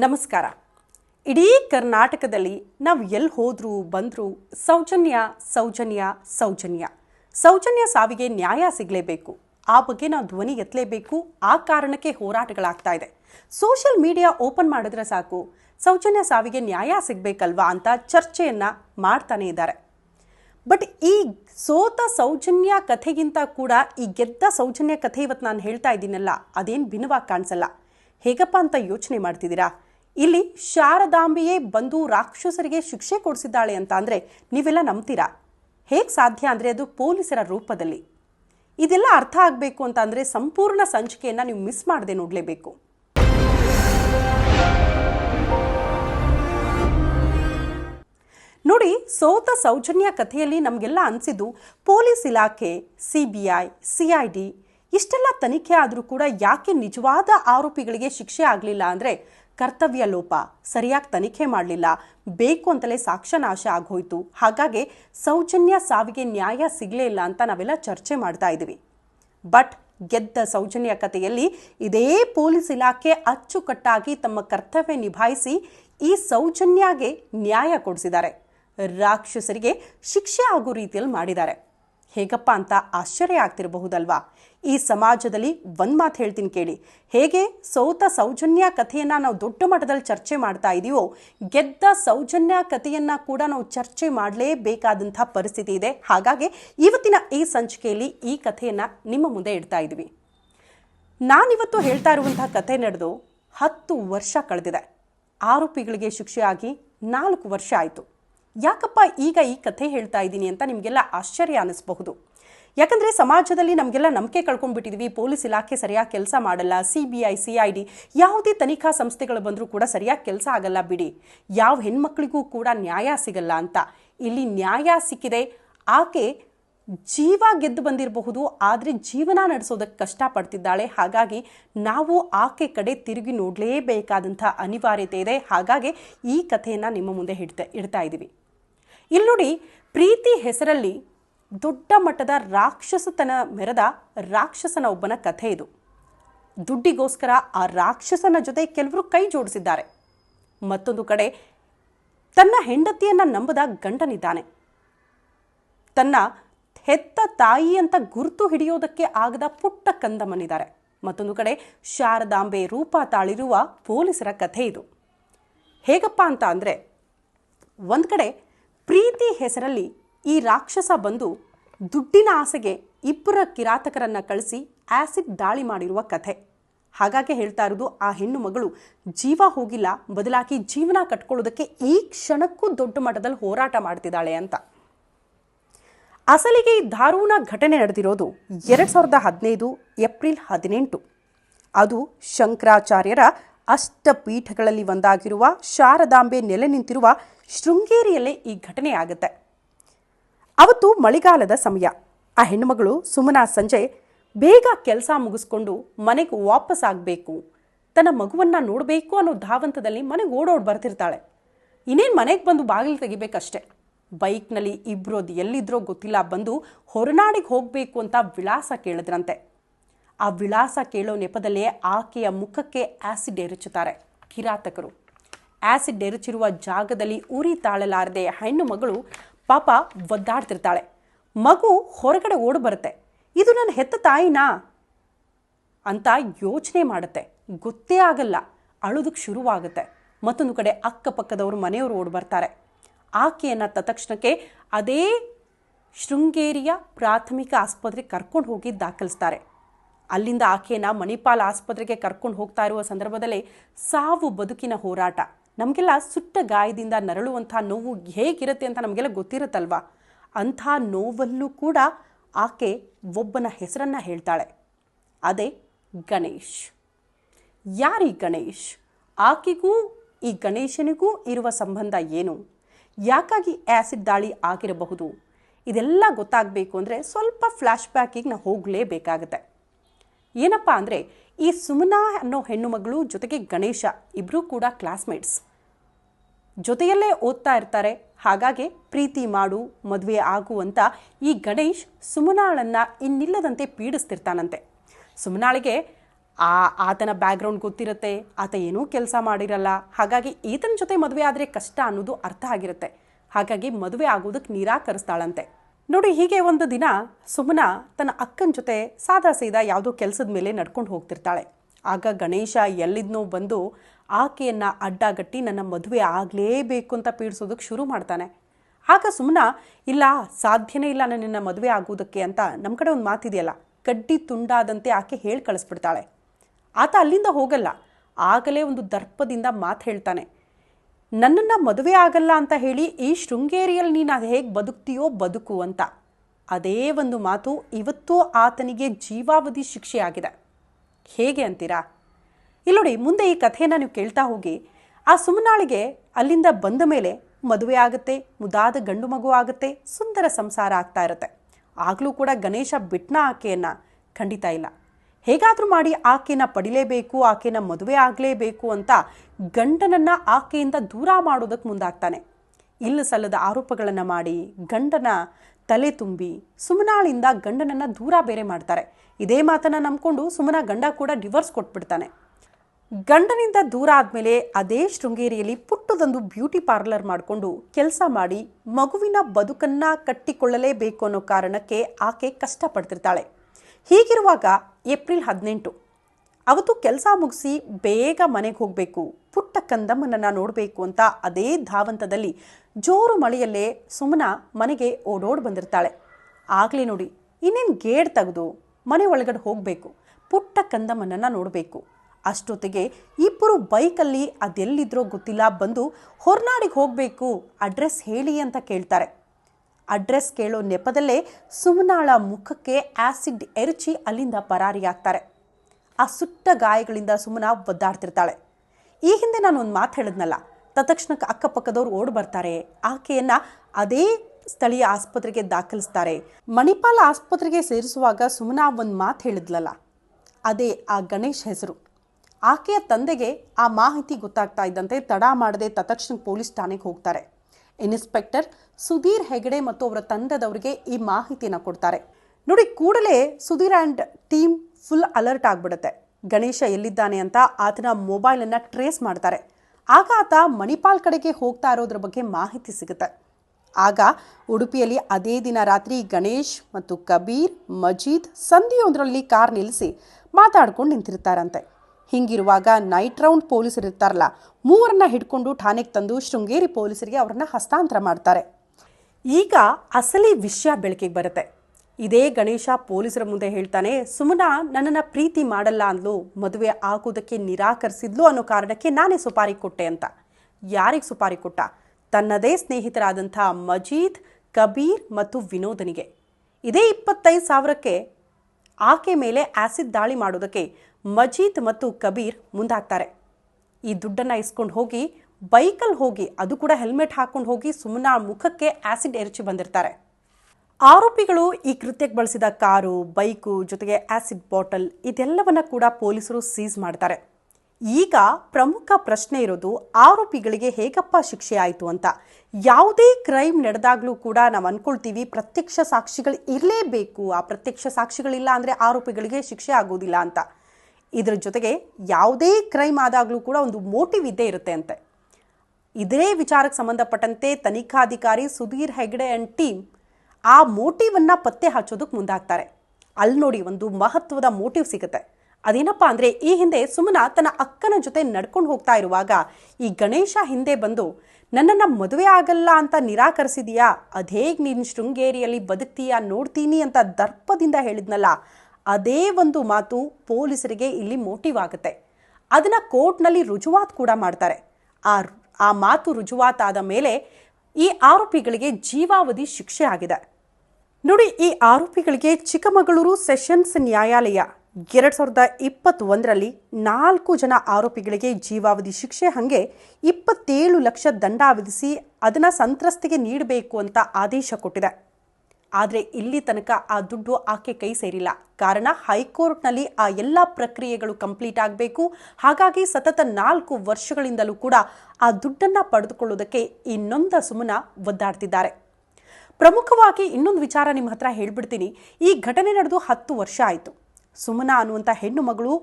ನಮಸ್ಕಾರ. ಇಡೀ ಕರ್ನಾಟಕದಲ್ಲಿ ನಾವು ಎಲ್ಲಿ ಹೋದ್ರು, ಬಂದರೂ, ಸೌಜನ್ಯ ಸೌಜನ್ಯ ಸೌಜನ್ಯ. ಸೌಜನ್ಯ ಸಾವಿಗೆ ನ್ಯಾಯ ಸಿಗಲೇಬೇಕು. ಆ ಬಗ್ಗೆ ನಾವು ಧ್ವನಿ ಎತ್ತಲೇಬೇಕು ಆ ಕಾರಣಕ್ಕೆ ಹೋರಾಟಗಳಾಗ್ತಾ ಇದೆ. ಸೋಷಿಯಲ್ ಮೀಡಿಯಾ ಓಪನ್ ಮಾಡಿದ್ರೆ ಸಾಕು. ಸೌಜನ್ಯ ಸಾವಿಗೆ ನ್ಯಾಯ ಸಿಗಬೇಕಲ್ವಾ ಅಂತ ಚರ್ಚೆಯನ್ನು ಮಾಡ್ತಾನೆ ಇದ್ದಾರೆ. ಬಟ್ ಈ ಸೋತ ಸೌಜನ್ಯ ಕಥೆಗಿಂತ ಕೂಡ ಈ ಗೆದ್ದ ಸೌಜನ್ಯ ಕಥೆ ಇವತ್ತು ನಾನು ಹೇಳ್ತಾ ಇದ್ದೀನಲ್ಲ, ಅದೇನು ಭಿನ್ನವಾಗಿ ಕಾಣಿಸಲ್ಲ. ಹೇಗಪ್ಪ ಅಂತ ಯೋಚನೆ ಮಾಡ್ತಿದ್ದೀರಾ? ಇಲ್ಲಿ ಶಾರದಾಂಬೆಯೇ ಬಂದು ರಾಕ್ಷಸರಿಗೆ ಶಿಕ್ಷೆ ಕೊಡಿಸಿದ್ದಾಳೆ ಅಂತ ಅಂದರೆ ನೀವೆಲ್ಲ ನಂಬ್ತೀರಾ? ಹೇಗೆ ಸಾಧ್ಯ ಅಂದರೆ ಅದು ಪೊಲೀಸರ ರೂಪದಲ್ಲಿ? ಇದೆಲ್ಲ ಅರ್ಥ ಆಗಬೇಕು ಅಂತ ಅಂದರೆ ಸಂಪೂರ್ಣ ಸಂಚಿಕೆಯನ್ನು ನೀವು ಮಿಸ್ ಮಾಡದೆ ನೋಡಲೇಬೇಕು. ನೋಡಿ, ಸೋತ ಸೌಜನ್ಯ ಕಥೆಯಲ್ಲಿ ನಮಗೆಲ್ಲ ಅನಿಸಿದ್ದು ಪೊಲೀಸ್ ಇಲಾಖೆ, C B I, C I D ಇಷ್ಟೆಲ್ಲ ತನಿಖೆ ಆದರೂ ಕೂಡ ಯಾಕೆ ನಿಜವಾದ ಆರೋಪಿಗಳಿಗೆ ಶಿಕ್ಷೆ ಆಗಲಿಲ್ಲ ಅಂದರೆ ಕರ್ತವ್ಯ ಲೋಪ. ಸರಿಯಾಗಿ ತನಿಖೆ ಮಾಡಲಿಲ್ಲ. ಬೇಕು ಅಂತಲೇ ಸಾಕ್ಷ್ಯನಾಶ ಆಗೋಯ್ತು. ಹಾಗಾಗಿ ಸೌಜನ್ಯ ಸಾವಿಗೆ ನ್ಯಾಯ ಸಿಗಲೇ ಇಲ್ಲ ಅಂತ ನಾವೆಲ್ಲ ಚರ್ಚೆ ಮಾಡ್ತಾ ಇದ್ದೀವಿ. ಬಟ್ ಗೆದ್ದ ಸೌಜನ್ಯ ಕಥೆಯಲ್ಲಿ ಇದೇ ಪೊಲೀಸ್ ಇಲಾಖೆ ಅಚ್ಚುಕಟ್ಟಾಗಿ ತಮ್ಮ ಕರ್ತವ್ಯ ನಿಭಾಯಿಸಿ ಈ ಸೌಜನ್ಯಗೆ ನ್ಯಾಯ ಕೊಡಿಸಿದ್ದಾರೆ. ರಾಕ್ಷಸರಿಗೆ ಶಿಕ್ಷೆ ಆಗೋ ರೀತಿಯಲ್ಲಿ ಮಾಡಿದ್ದಾರೆ. ಹೇಗಪ್ಪ ಅಂತ ಆಶ್ಚರ್ಯ ಆಗ್ತಿರಬಹುದಲ್ವಾ? ಈ ಸಮಾಜದಲ್ಲಿ ಒಂದು ಮಾತು ಹೇಳ್ತೀನಿ ಕೇಳಿ. ಹೇಗೆ ಸೌತ ಸೌಜನ್ಯ ಕಥೆಯನ್ನು ನಾವು ದೊಡ್ಡ ಮಟ್ಟದಲ್ಲಿ ಚರ್ಚೆ ಮಾಡ್ತಾ ಇದೀವೋ, ಗೆದ್ದ ಸೌಜನ್ಯ ಕಥೆಯನ್ನು ಕೂಡ ನಾವು ಚರ್ಚೆ ಮಾಡಲೇಬೇಕಾದಂಥ ಪರಿಸ್ಥಿತಿ ಇದೆ. ಹಾಗಾಗಿ ಇವತ್ತಿನ ಈ ಸಂಚಿಕೆಯಲ್ಲಿ ಈ ಕಥೆಯನ್ನು ನಿಮ್ಮ ಮುಂದೆ ಇಡ್ತಾ ಇದ್ದೀವಿ ನಾನಿವತ್ತು ಹೇಳ್ತಾ ಇರುವಂತಹ ಕಥೆ ನಡೆದು ಹತ್ತು ವರ್ಷ ಕಳೆದಿದೆ. ಆರೋಪಿಗಳಿಗೆ ಶಿಕ್ಷೆಯಾಗಿ ನಾಲ್ಕು ವರ್ಷ ಆಯಿತು. ಯಾಕಪ್ಪ ಈಗ ಈ ಕಥೆ ಹೇಳ್ತಾ ಇದ್ದೀನಿ ಅಂತ ನಿಮಗೆಲ್ಲ ಆಶ್ಚರ್ಯ ಅನ್ನಿಸ್ಬಹುದು ಯಾಕಂದರೆ ಸಮಾಜದಲ್ಲಿ ನಮಗೆಲ್ಲ ನಂಬಿಕೆ ಕಳ್ಕೊಂಡ್ಬಿಟ್ಟಿದ್ವಿ. ಪೊಲೀಸ್ ಇಲಾಖೆ ಸರಿಯಾಗಿ ಕೆಲಸ ಮಾಡಲ್ಲ. C B I, C I D ಯಾವುದೇ ತನಿಖಾ ಸಂಸ್ಥೆಗಳು ಬಂದರೂ ಕೂಡ ಸರಿಯಾಗಿ ಕೆಲಸ ಆಗಲ್ಲ ಬಿಡಿ. ಯಾವ ಹೆಣ್ಮಕ್ಳಿಗೂ ಕೂಡ ನ್ಯಾಯ ಸಿಗಲ್ಲ ಅಂತ. ಇಲ್ಲಿ ನ್ಯಾಯ ಸಿಕ್ಕಿದೆ. ಆಕೆ ಜೀವ ಗೆದ್ದು ಬಂದಿರಬಹುದು. ಆದರೆ ಜೀವನ ನಡೆಸೋದಕ್ಕೆ ಕಷ್ಟಪಡ್ತಿದ್ದಾಳೆ. ಹಾಗಾಗಿ ನಾವು ಆಕೆ ಕಡೆ ತಿರುಗಿ ನೋಡಲೇಬೇಕಾದಂಥ ಅನಿವಾರ್ಯತೆ ಇದೆ. ಹಾಗಾಗಿ ಈ ಕಥೆಯನ್ನು ನಿಮ್ಮ ಮುಂದೆ ಇಡ್ತಾ ಇಡ್ತಾ ಇದ್ದೀವಿ. ಇಲ್ಲಿ ನೋಡಿ ಪ್ರೀತಿ ಹೆಸರಲ್ಲಿ ದೊಡ್ಡ ಮಟ್ಟದ ರಾಕ್ಷಸತನ ಮೆರೆದ ರಾಕ್ಷಸನ ಒಬ್ಬನ ಕಥೆ ಇದು. ದುಡ್ಡಿಗೋಸ್ಕರ ಆ ರಾಕ್ಷಸನ ಜೊತೆ ಕೆಲವರು ಕೈ ಜೋಡಿಸಿದ್ದಾರೆ. ಮತ್ತೊಂದು ಕಡೆ ತನ್ನ ಹೆಂಡತಿಯನ್ನ ನಂಬದ ಗಂಡನಿದ್ದಾನೆ. ತನ್ನ ಹೆತ್ತ ತಾಯಿ ಅಂತ ಗುರುತು ಹಿಡಿಯೋದಕ್ಕೆ ಆಗದ ಪುಟ್ಟ ಕಂದಮ್ಮನಿದ್ದಾರೆ. ಮತ್ತೊಂದು ಕಡೆ ಶಾರದಾಂಬೆ ರೂಪ ತಾಳಿರುವ ಪೊಲೀಸರ ಕಥೆ ಇದು. ಹೇಗಪ್ಪ ಅಂತ ಅಂದರೆ, ಒಂದು ಕಡೆ ಪ್ರೀತಿ ಹೆಸರಲ್ಲಿ ಈ ರಾಕ್ಷಸ ಬಂದು ದುಡ್ಡಿನ ಆಸೆಗೆ ಇಬ್ಬರ ಕಿರಾತಕರನ್ನು ಕಳಿಸಿ ಆಸಿಡ್ ದಾಳಿ ಮಾಡಿರುವ ಕಥೆ. ಹಾಗಾಗಿ ಹೇಳ್ತಾ ಇರೋದು ಆ ಹೆಣ್ಣು ಮಗಳು ಜೀವ ಹೋಗಿಲ್ಲ, ಬದಲಾಗಿ ಜೀವನ ಕಟ್ಕೊಳ್ಳೋದಕ್ಕೆ ಈ ಕ್ಷಣಕ್ಕೂ ದೊಡ್ಡ ಮಟ್ಟದಲ್ಲಿ ಹೋರಾಟ ಮಾಡ್ತಿದ್ದಾಳೆ ಅಂತ. ಅಸಲಿಗೆ ಈ ದಾರುಣ ಘಟನೆ ನಡೆದಿರೋದು ಎರಡು ಸಾವಿರದ ಹದಿನೈದು ಏಪ್ರಿಲ್ ಹದಿನೆಂಟು. ಅದು ಶಂಕರಾಚಾರ್ಯರ ಅಷ್ಟಪೀಠಗಳಲ್ಲಿ ಒಂದಾಗಿರುವ ಶಾರದಾಂಬೆ ನೆಲೆ ನಿಂತಿರುವ ಶೃಂಗೇರಿಯಲ್ಲೇ ಈ ಘಟನೆ ಆಗುತ್ತೆ ಅವತ್ತು ಮಳೆಗಾಲದ ಸಮಯ. ಆ ಹೆಣ್ಣುಮಗಳು ಸುಮನಾ ಸಂಜೆ ಬೇಗ ಕೆಲಸ ಮುಗಿಸ್ಕೊಂಡು ಮನೆಗೆ ವಾಪಸ್ ಆಗಬೇಕು. ತನ್ನ ಮಗುವನ್ನು ನೋಡಬೇಕು ಅನ್ನೋ ಧಾವಂತದಲ್ಲಿ ಮನೆಗೆ ಓಡೋಡ್ ಬರ್ತಿರ್ತಾಳೆ. ಇನ್ನೇನು ಮನೆಗೆ ಬಂದು ಬಾಗಿಲು ತೆಗಿಬೇಕಷ್ಟೆ. ಬೈಕ್ನಲ್ಲಿ ಇಬ್ಬರೋದು ಎಲ್ಲಿದ್ರೋ ಗೊತ್ತಿಲ್ಲ ಬಂದು ಹೊರನಾಡಿಗೆ ಹೋಗಬೇಕು ಅಂತ ವಿಳಾಸ ಕೇಳಿದ್ರಂತೆ. ಆ ವಿಳಾಸ ಕೇಳೋ ನೆಪದಲ್ಲೇ ಆಕೆಯ ಮುಖಕ್ಕೆ ಆಸಿಡ್ ಎರಚುತ್ತಾರೆ. ಕಿರಾತಕರು. ಆಸಿಡ್ ಎರಚಿರುವ ಜಾಗದಲ್ಲಿ ಉರಿ ತಾಳಲಾರದೆ ಹೆಣ್ಣು ಮಗಳು ಪಾಪ ಒದ್ದಾಡ್ತಿರ್ತಾಳೆ. ಮಗು ಹೊರಗಡೆ ಓಡಿ ಬರುತ್ತೆ. ಇದು ನನ್ನ ಹೆತ್ತ ತಾಯಿನಾ? ಅಂತ ಯೋಚನೆ ಮಾಡುತ್ತೆ. ಗೊತ್ತೇ ಆಗಲ್ಲ. ಅಳುದಕ್ಕೆ ಶುರುವಾಗುತ್ತೆ. ಮತ್ತೊಂದು ಕಡೆ ಅಕ್ಕಪಕ್ಕದವರು ಮನೆಯವರು ಓಡಿ ಬರ್ತಾರೆ. ಆಕೆಯನ್ನು ತಕ್ಷಣಕ್ಕೆ ಅದೇ ಶೃಂಗೇರಿಯ ಪ್ರಾಥಮಿಕ ಆಸ್ಪತ್ರೆಗೆ ಕರ್ಕೊಂಡು ಹೋಗಿ ದಾಖಲಿಸ್ತಾರೆ. ಅಲ್ಲಿಂದ ಆಕೆಯನ್ನು ಮಣಿಪಾಲ್ ಆಸ್ಪತ್ರೆಗೆ ಕರ್ಕೊಂಡು ಹೋಗ್ತಾ ಇರುವ ಸಂದರ್ಭದಲ್ಲಿ ಸಾವು ಬದುಕಿನ ಹೋರಾಟ. ನಮಗೆಲ್ಲ ಸುಟ್ಟ ಗಾಯದಿಂದ ನರಳುವಂಥ ನೋವು ಹೇಗಿರುತ್ತೆ ಅಂತ ನಮಗೆಲ್ಲ ಗೊತ್ತಿರುತ್ತಲ್ವಾ? ಅಂಥ ನೋವಲ್ಲೂ ಕೂಡ ಆಕೆ ಒಬ್ಬನ ಹೆಸರನ್ನು ಹೇಳ್ತಾಳೆ. ಅದೇ ಗಣೇಶ್. ಯಾರೀ ಗಣೇಶ್? ಆಕೆಗೂ ಈ ಗಣೇಶನಿಗೂ ಇರುವ ಸಂಬಂಧ ಏನು? ಯಾಕಾಗಿ ಆ್ಯಸಿಡ್ ದಾಳಿ ಆಗಿರಬಹುದು? ಇದೆಲ್ಲ ಗೊತ್ತಾಗಬೇಕು ಅಂದರೆ ಸ್ವಲ್ಪ ಫ್ಲ್ಯಾಶ್ ಬ್ಯಾಕಿಗೆ ನಾವು ಹೋಗಲೇಬೇಕಾಗತ್ತೆ. ಏನಪ್ಪ ಅಂದರೆ ಈ ಸುಮನಾ ಅನ್ನೋ ಹೆಣ್ಣು ಮಗಳು ಜೊತೆಗೆ ಗಣೇಶ ಇಬ್ಬರೂ ಕೂಡ ಕ್ಲಾಸ್ಮೇಟ್ಸ್ ಜೊತೆಯಲ್ಲೇ ಓದ್ತಾ ಇರ್ತಾರೆ. ಹಾಗಾಗಿ ಪ್ರೀತಿ ಮಾಡು, ಮದುವೆ ಆಗು ಅಂತ ಈ ಗಣೇಶ್ ಸುಮನಾಳನ್ನು ಇನ್ನಿಲ್ಲದಂತೆ ಪೀಡಿಸ್ತಿರ್ತಾನಂತೆ. ಸುಮನಾಳಿಗೆ ಆ ಆತನ ಬ್ಯಾಕ್ಗ್ರೌಂಡ್ ಗೊತ್ತಿರುತ್ತೆ, ಆತ ಏನೂ ಕೆಲಸ ಮಾಡಿರಲ್ಲ. ಹಾಗಾಗಿ ಈತನ ಜೊತೆ ಮದುವೆ ಆದರೆ ಕಷ್ಟ ಅನ್ನೋದು ಅರ್ಥ ಆಗಿರುತ್ತೆ. ಹಾಗಾಗಿ ಮದುವೆ ಆಗೋದಕ್ಕೆ ನಿರಾಕರಿಸ್ತಾಳಂತೆ. ನೋಡಿ, ಹೀಗೆ ಒಂದು ದಿನ ಸುಮನ ತನ್ನ ಅಕ್ಕನ ಜೊತೆ ಸಾದಾ ಸೀದಾ ಯಾವುದೋ ಕೆಲಸದ ಮೇಲೆ ನಡ್ಕೊಂಡು ಹೋಗ್ತಿರ್ತಾಳೆ. ಆಗ ಗಣೇಶ ಎಲ್ಲಿದ್ನೋ ಬಂದು ಆಕೆಯನ್ನು ಅಡ್ಡಗಟ್ಟಿ ನನ್ನ ಮದುವೆ ಆಗಲೇಬೇಕು ಅಂತ ಪೀಡಿಸೋದಕ್ಕೆ ಶುರು ಮಾಡ್ತಾನೆ. ಆಗ ಸುಮ್ಮನ ಇಲ್ಲ, ಸಾಧ್ಯನೇ ಇಲ್ಲ ನನ್ನನ್ನು ಮದುವೆ ಆಗೋದಕ್ಕೆ ಅಂತ ನಮ್ಮ ಕಡೆ ಒಂದು ಮಾತಿದೆಯಲ್ಲ ಕಡ್ಡಿ ತುಂಡಾದಂತೆ ಆಕೆ ಹೇಳಿ ಕಳಿಸ್ಬಿಡ್ತಾಳೆ. ಆತ ಅಲ್ಲಿಂದ ಹೋಗಲ್ಲ, ಆಗಲೇ ಒಂದು ದರ್ಪದಿಂದ ಮಾತು ಹೇಳ್ತಾನೆ. ನನ್ನನ್ನು ಮದುವೆ ಆಗಲ್ಲ ಅಂತ ಹೇಳಿ ಈ ಶೃಂಗೇರಿಯಲ್ಲಿ ನೀನು ಅದು ಹೇಗೆ ಬದುಕ್ತೀಯೋ ಬದುಕು ಅಂತ. ಅದೇ ಒಂದು ಮಾತು ಇವತ್ತು ಆತನಿಗೆ ಜೀವಾವಧಿ ಶಿಕ್ಷೆ ಆಗಿದೆ. ಹೇಗೆ ಅಂತೀರಾ? ಇಲ್ಲಿ ನೋಡಿ, ಮುಂದೆ ಈ ಕಥೆಯನ್ನು ನೀವು ಕೇಳ್ತಾ ಹೋಗಿ, ಆ ಸುಮನಾಳಿಗೆ ಅಲ್ಲಿಂದ ಬಂದ ಮೇಲೆ ಮದುವೆ ಆಗುತ್ತೆ, ಮುದಾದ ಗಂಡು ಮಗು ಆಗುತ್ತೆ, ಸುಂದರ ಸಂಸಾರ ಆಗ್ತಾ ಇರುತ್ತೆ. ಆಗಲೂ ಕೂಡ ಗಣೇಶ ಬಿಟ್ನ ಆಕೆಯನ್ನು ಖಂಡಿತ ಇಲ್ಲ. ಹೇಗಾದರೂ ಮಾಡಿ ಆಕೆನ ಪಡಿಲೇಬೇಕು, ಆಕೆನ ಮದುವೆ ಆಗಲೇಬೇಕು ಅಂತ ಗಂಡನನ್ನು ಆಕೆಯಿಂದ ದೂರ ಮಾಡೋದಕ್ಕೆ ಮುಂದಾಗ್ತಾನೆ. ಇಲ್ಲ ಸಲ್ಲದ ಆರೋಪಗಳನ್ನು ಮಾಡಿ ಗಂಡನ ತಲೆ ತುಂಬಿ ಸುಮನಾಳಿಂದ ಗಂಡನನ್ನು ದೂರ ಬೇರೆ ಮಾಡ್ತಾರೆ. ಇದೇ ಮಾತನ್ನು ನಂಬಿಕೊಂಡು ಸುಮನ ಗಂಡ ಕೂಡ ಡಿವೋರ್ಸ್ ಕೊಟ್ಬಿಡ್ತಾನೆ. ಗಂಡನಿಂದ ದೂರ ಆದಮೇಲೆ ಅದೇ ಶೃಂಗೇರಿಯಲ್ಲಿ ಪುಟ್ಟದೊಂದು ಬ್ಯೂಟಿ ಪಾರ್ಲರ್ ಮಾಡಿಕೊಂಡು ಕೆಲಸ ಮಾಡಿ ಮಗುವಿನ ಬದುಕನ್ನು ಕಟ್ಟಿಕೊಳ್ಳಲೇಬೇಕು ಅನ್ನೋ ಕಾರಣಕ್ಕೆ ಆಕೆ ಕಷ್ಟಪಡ್ತಿರ್ತಾಳೆ. ಹೀಗಿರುವಾಗ ಏಪ್ರಿಲ್ ಹದಿನೆಂಟು. ಅವತ್ತು ಕೆಲಸ ಮುಗಿಸಿ ಬೇಗ ಮನೆಗೆ ಹೋಗಬೇಕು. ಪುಟ್ಟ ಕಂದಮ್ಮನನ್ನು ನೋಡಬೇಕು ಅಂತ ಅದೇ ಧಾವಂತದಲ್ಲಿ ಜೋರು ಮಳೆಯಲ್ಲೇ ಸುಮನ ಮನೆಗೆ ಓಡೋಡ್ ಬಂದಿರ್ತಾಳೆ. ಆಗಲೇ ನೋಡಿ, ಇನ್ನೇನು ಗೇಡ್ ತೆಗೆದು ಮನೆ ಒಳಗಡೆ ಹೋಗಬೇಕು, ಪುಟ್ಟ ಕಂದಮ್ಮನನ್ನು ನೋಡಬೇಕು. ಅಷ್ಟೊತ್ತಿಗೆ ಇಬ್ಬರು ಬೈಕಲ್ಲಿ ಅದೆಲ್ಲಿದ್ರೋ ಗೊತ್ತಿಲ್ಲ ಬಂದು ಹೊರನಾಡಿಗೆ ಹೋಗಬೇಕು, ಅಡ್ರೆಸ್ ಹೇಳಿ ಅಂತ ಕೇಳ್ತಾರೆ. ಅಡ್ರೆಸ್ ಕೇಳೋ ನೆಪದಲ್ಲೇ ಸುಮನಾಳ ಮುಖಕ್ಕೆ ಆಸಿಡ್ ಎರಚಿ ಅಲ್ಲಿಂದ ಪರಾರಿಯಾಗ್ತಾರೆ. ಆ ಸುಟ್ಟ ಗಾಯಗಳಿಂದ ಸುಮನ ಒದ್ದಾಡ್ತಿರ್ತಾಳೆ. ಈ ಹಿಂದೆ ನಾನು ಒಂದು ಮಾತು ಹೇಳಿದ್ನಲ್ಲ, ತತ್ಕ್ಷಣಕ್ಕೆ ಅಕ್ಕಪಕ್ಕದವ್ರು ಓಡ್ ಬರ್ತಾರೆ. ಆಕೆಯನ್ನು ಅದೇ ಸ್ಥಳೀಯ ಆಸ್ಪತ್ರೆಗೆ ದಾಖಲಿಸ್ತಾರೆ. ಮಣಿಪಾಲ ಆಸ್ಪತ್ರೆಗೆ ಸೇರಿಸುವಾಗ ಸುಮನ ಒಂದು ಮಾತು ಹೇಳಿದ್ಲಲ್ಲ, ಅದೇ ಆ ಗಣೇಶ್ ಹೆಸರು. ಆಕೆಯ ತಂದೆಗೆ ಆ ಮಾಹಿತಿ ಗೊತ್ತಾಗ್ತಾ ಇದ್ದಂತೆ ತಡ ಮಾಡದೆ ತತ್ಕ್ಷಣ ಪೊಲೀಸ್ ಠಾಣೆಗೆ ಹೋಗ್ತಾರೆ. ಇನ್ಸ್ಪೆಕ್ಟರ್ ಸುಧೀರ್ ಹೆಗಡೆ ಮತ್ತು ಅವರ ತಂಡದವರಿಗೆ ಈ ಮಾಹಿತಿನ ಕೊಡ್ತಾರೆ. ನೋಡಿ, ಕೂಡಲೇ Sudheer and team full alert ಆಗಿಬಿಡುತ್ತೆ. ಗಣೇಶ ಎಲ್ಲಿದ್ದಾನೆ ಅಂತ ಆತನ ಮೊಬೈಲನ್ನು ಟ್ರೇಸ್ ಮಾಡ್ತಾರೆ. ಆಗ ಆತ ಮಣಿಪಾಲ್ ಕಡೆಗೆ ಹೋಗ್ತಾ ಇರೋದ್ರ ಬಗ್ಗೆ ಮಾಹಿತಿ ಸಿಗುತ್ತೆ. ಆಗ ಉಡುಪಿಯಲ್ಲಿ ಅದೇ ದಿನ ರಾತ್ರಿ ಗಣೇಶ್ ಮತ್ತು ಕಬೀರ್, ಮಜೀದ್ ಸಂಧಿಯೊಂದರಲ್ಲಿ ಕಾರ್ ನಿಲ್ಲಿಸಿ ಮಾತಾಡ್ಕೊಂಡು ನಿಂತಿರ್ತಾರಂತೆ. ಹಿಂಗಿರುವಾಗ ನೈಟ್ ರೌಂಡ್ ಪೊಲೀಸರು ಇರ್ತಾರಲ್ಲ, ಮೂವರನ್ನ ಹಿಡ್ಕೊಂಡು ಠಾಣೆಗೆ ತಂದು ಶೃಂಗೇರಿ ಪೊಲೀಸರಿಗೆ ಅವರನ್ನ ಹಸ್ತಾಂತರ ಮಾಡ್ತಾರೆ. ಈಗ ಅಸಲಿ ವಿಷಯ ಬೆಳಕಿಗೆ ಬರುತ್ತೆ. ಇದೇ ಗಣೇಶ ಪೊಲೀಸರ ಮುಂದೆ ಹೇಳ್ತಾನೆ, ಸುಮನಾ, ನನ್ನನ್ನು ಪ್ರೀತಿ ಮಾಡಲ್ಲ ಅಂದ್ಲು, ಮದುವೆ ಆಗೋದಕ್ಕೆ ನಿರಾಕರಿಸಿದ್ಲು ಅನ್ನೋ ಕಾರಣಕ್ಕೆ ನಾನೇ ಸುಪಾರಿ ಕೊಟ್ಟೆ ಅಂತ. ಯಾರಿಗೆ ಸುಪಾರಿ ಕೊಟ್ಟ? ತನ್ನದೇ ಸ್ನೇಹಿತರಾದಂಥ ಮಜೀದ್, ಕಬೀರ್ ಮತ್ತು ವಿನೋದನಿಗೆ. ಇದೇ ಇಪ್ಪತ್ತೈದು ಸಾವಿರಕ್ಕೆ ಆಕೆ ಮೇಲೆ ಆಸಿಡ್ ದಾಳಿ ಮಾಡೋದಕ್ಕೆ ಮಜೀದ್ ಮತ್ತು ಕಬೀರ್ ಮುಂದಾಗ್ತಾರೆ. ಈ ದುಡ್ಡನ್ನು ಇಸ್ಕೊಂಡು ಹೋಗಿ ಬೈಕಲ್ಲಿ ಹೋಗಿ, ಅದು ಕೂಡ ಹೆಲ್ಮೆಟ್ ಹಾಕೊಂಡು ಹೋಗಿ ಸುಮ್ಮನ ಮುಖಕ್ಕೆ ಆಸಿಡ್ ಎರಚಿ ಬಂದಿರ್ತಾರೆ. ಆರೋಪಿಗಳು ಈ ಕೃತ್ಯಕ್ಕೆ ಬಳಸಿದ ಕಾರು, ಬೈಕು ಜೊತೆಗೆ ಆಸಿಡ್ ಬಾಟಲ್ ಇದೆಲ್ಲವನ್ನ ಕೂಡ ಪೊಲೀಸರು ಸೀಸ್ ಮಾಡ್ತಾರೆ. ಈಗ ಪ್ರಮುಖ ಪ್ರಶ್ನೆ ಇರೋದು, ಆರೋಪಿಗಳಿಗೆ ಹೇಗಪ್ಪ ಶಿಕ್ಷೆ ಆಯಿತು ಅಂತ. ಯಾವುದೇ ಕ್ರೈಮ್ ನಡೆದಾಗಲೂ ಕೂಡ ನಾವು ಅಂದ್ಕೊಳ್ತೀವಿ ಪ್ರತ್ಯಕ್ಷ ಸಾಕ್ಷಿಗಳು ಇರಲೇಬೇಕು. ಆ ಪ್ರತ್ಯಕ್ಷ ಸಾಕ್ಷಿಗಳಿಲ್ಲ ಅಂದರೆ ಆರೋಪಿಗಳಿಗೆ ಶಿಕ್ಷೆ ಆಗೋದಿಲ್ಲ ಅಂತ. ಇದರ ಜೊತೆಗೆ ಯಾವುದೇ ಕ್ರೈಮ್ ಆದಾಗಲೂ ಕೂಡ ಒಂದು ಮೋಟಿವ್ ಇದ್ದೇ ಇರುತ್ತೆ ಅಂತೆ. ಇದೇ ವಿಚಾರಕ್ಕೆ ಸಂಬಂಧಪಟ್ಟಂತೆ ತನಿಖಾಧಿಕಾರಿ ಸುಧೀರ್ ಹೆಗ್ಡೆ ಆ್ಯಂಡ್ ಟೀಮ್ ಆ ಮೋಟಿವನ್ನು ಪತ್ತೆ ಹಚ್ಚೋದಕ್ಕೆ ಮುಂದಾಗ್ತಾರೆ. ಅಲ್ಲಿ ನೋಡಿ ಒಂದು ಮಹತ್ವದ ಮೋಟಿವ್ ಸಿಗುತ್ತೆ. ಅದೇನಪ್ಪ ಅಂದರೆ ಈ ಹಿಂದೆ ಸುಮನ ತನ್ನ ಅಕ್ಕನ ಜೊತೆ ನಡ್ಕೊಂಡು ಹೋಗ್ತಾ ಇರುವಾಗ ಈ ಗಣೇಶ ಹಿಂದೆ ಬಂದು, ನನ್ನನ್ನು ಮದುವೆ ಆಗಲ್ಲ ಅಂತ ನಿರಾಕರಿಸಿದೀಯಾ? ಅದೇಗೆ ನೀನು ಶೃಂಗೇರಿಯಲ್ಲಿ ಬದುಕ್ತೀಯಾ ನೋಡ್ತೀನಿ ಅಂತ ದರ್ಪದಿಂದ ಹೇಳಿದ್ನಲ್ಲ. ಅದೇ ಒಂದು ಮಾತು ಪೊಲೀಸರಿಗೆ ಇಲ್ಲಿ ಮೋಟಿವ್ ಆಗುತ್ತೆ. ಅದನ್ನು ಕೋರ್ಟ್ನಲ್ಲಿ ರುಜುವಾತ್ ಕೂಡ ಮಾಡ್ತಾರೆ. ಆ ಆ ಮಾತು ರುಜುವಾತಾದ ಮೇಲೆ ಈ ಆರೋಪಿಗಳಿಗೆ ಜೀವಾವಧಿ ಶಿಕ್ಷೆ ಆಗಿದೆ. ನೋಡಿ, ಈ ಆರೋಪಿಗಳಿಗೆ ಚಿಕ್ಕಮಗಳೂರು ಸೆಷನ್ಸ್ ನ್ಯಾಯಾಲಯ ಎರಡು ಸಾವಿರದ ಇಪ್ಪತ್ತೊಂದರಲ್ಲಿ ನಾಲ್ಕು ಜನ ಆರೋಪಿಗಳಿಗೆ ಜೀವಾವಧಿ ಶಿಕ್ಷೆ, ಹಾಗೆ ಇಪ್ಪತ್ತೇಳು ಲಕ್ಷ ದಂಡ ವಿಧಿಸಿ ಅದನ್ನು ಸಂತ್ರಸ್ತಿಗೆ ನೀಡಬೇಕು ಅಂತ ಆದೇಶ ಕೊಟ್ಟಿದೆ. ಆದರೆ ಇಲ್ಲಿ ತನಕ ಆ ದುಡ್ಡು ಆಕೆ ಕೈ ಸೇರಿಲ್ಲ. ಕಾರಣ ಹೈಕೋರ್ಟ್ನಲ್ಲಿ ಆ ಎಲ್ಲ ಪ್ರಕ್ರಿಯೆಗಳು ಕಂಪ್ಲೀಟ್ ಆಗಬೇಕು. ಹಾಗಾಗಿ ಸತತ ನಾಲ್ಕು ವರ್ಷಗಳಿಂದಲೂ ಕೂಡ ಆ ದುಡ್ಡನ್ನು ಪಡೆದುಕೊಳ್ಳೋದಕ್ಕೆ ಇನ್ನೊಂದ ಸುಮನ ಒದ್ದಾಡ್ತಿದ್ದಾರೆ. ಪ್ರಮುಖವಾಗಿ ಇನ್ನೊಂದು ವಿಚಾರ ನಿಮ್ಮ ಹತ್ರ ಹೇಳ್ಬಿಡ್ತೀನಿ. ಈ ಘಟನೆ ನಡೆದು ಹತ್ತು ವರ್ಷ ಆಯಿತು. ಸುಮನ ಅನ್ನುವಂಥ ಹೆಣ್ಣು ಮಗಳು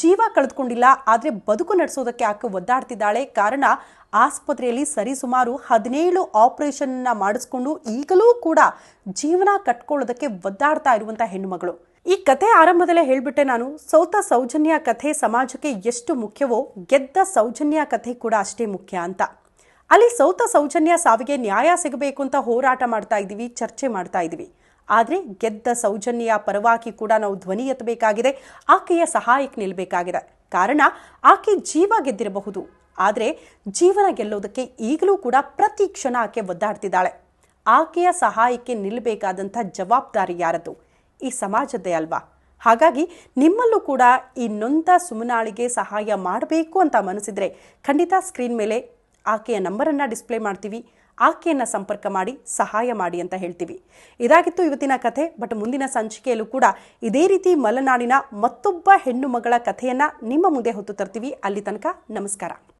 ಜೀವ ಕಳೆದುಕೊಂಡಿಲ್ಲ, ಆದರೆ ಬದುಕು ನಡೆಸೋದಕ್ಕೆ ಆಕೆ ಒದ್ದಾಡ್ತಿದ್ದಾಳೆ. ಕಾರಣ, ಆಸ್ಪತ್ರೆಯಲ್ಲಿ ಸರಿಸುಮಾರು ಹದಿನೇಳು ಆಪರೇಷನ್ನ ಮಾಡಿಸ್ಕೊಂಡು ಈಗಲೂ ಕೂಡ ಜೀವನ ಕಟ್ಕೊಳ್ಳೋದಕ್ಕೆ ಒದ್ದಾಡ್ತಾ ಇರುವಂಥ ಹೆಣ್ಣು ಮಗಳು. ಈ ಕಥೆ ಆರಂಭದಲ್ಲೇ ಹೇಳ್ಬಿಟ್ಟೆ ನಾನು, ಸೌತ ಸೌಜನ್ಯ ಕಥೆ ಸಮಾಜಕ್ಕೆ ಎಷ್ಟು ಮುಖ್ಯವೋ, ಗೆದ್ದ ಸೌಜನ್ಯ ಕಥೆ ಕೂಡ ಅಷ್ಟೇ ಮುಖ್ಯ ಅಂತ. ಅಲ್ಲಿ ಸೌತ ಸೌಜನ್ಯ ಸಾವಿಗೆ ನ್ಯಾಯ ಸಿಗಬೇಕು ಅಂತ ಹೋರಾಟ ಮಾಡ್ತಾ ಇದ್ದೀವಿ, ಚರ್ಚೆ ಮಾಡ್ತಾ ಇದ್ದೀವಿ. ಆದರೆ ಗೆದ್ದ ಸೌಜನ್ಯ ಪರವಾಗಿ ಕೂಡ ನಾವು ಧ್ವನಿ ಎತ್ತಬೇಕಾಗಿದೆ, ಆಕೆಯ ಸಹಾಯಕ್ಕೆ ನಿಲ್ಲಬೇಕಾಗಿದೆ ಕಾರಣ, ಆಕೆ ಜೀವ ಗೆದ್ದಿರಬಹುದು. ಆದರೆ ಜೀವನ ಗೆಲ್ಲೋದಕ್ಕೆ ಈಗಲೂ ಕೂಡ ಪ್ರತಿ ಕ್ಷಣ ಆಕೆ ಒದ್ದಾಡ್ತಿದ್ದಾಳೆ. ಆಕೆಯ ಸಹಾಯಕ್ಕೆ ನಿಲ್ಲಬೇಕಾದಂಥ ಜವಾಬ್ದಾರಿ ಯಾರದು ಈ ಸಮಾಜದ್ದೇ ಅಲ್ವಾ? ಹಾಗಾಗಿ ನಿಮ್ಮಲ್ಲೂ ಕೂಡ ಈ ನೊಂದ ಸುಮನಾಳಿಗೆ ಸಹಾಯ ಮಾಡಬೇಕು ಅಂತ ಮನಸ್ಸಿದ್ರೆ ಖಂಡಿತ ಸ್ಕ್ರೀನ್ ಮೇಲೆ ಆಕೆಯ ನಂಬರನ್ನು ಡಿಸ್ಪ್ಲೇ ಮಾಡ್ತೀವಿ. ಆಕೆಯನ್ನು ಸಂಪರ್ಕ ಮಾಡಿ, ಸಹಾಯ ಮಾಡಿ ಅಂತ ಹೇಳ್ತೀವಿ. ಇದಾಗಿತ್ತು ಇವತ್ತಿನ ಕಥೆ, ಬಟ್ ಮುಂದಿನ ಸಂಚಿಕೆಯಲ್ಲೂ ಕೂಡ ಇದೇ ರೀತಿ ಮಲೆನಾಡಿನ ಮತ್ತೊಬ್ಬ ಹೆಣ್ಣು ಮಗಳ ಕಥೆಯನ್ನು ನಿಮ್ಮ ಮುಂದೆ ಹೊತ್ತು ತರ್ತೀವಿ. ಅಲ್ಲಿ ತನಕ ನಮಸ್ಕಾರ.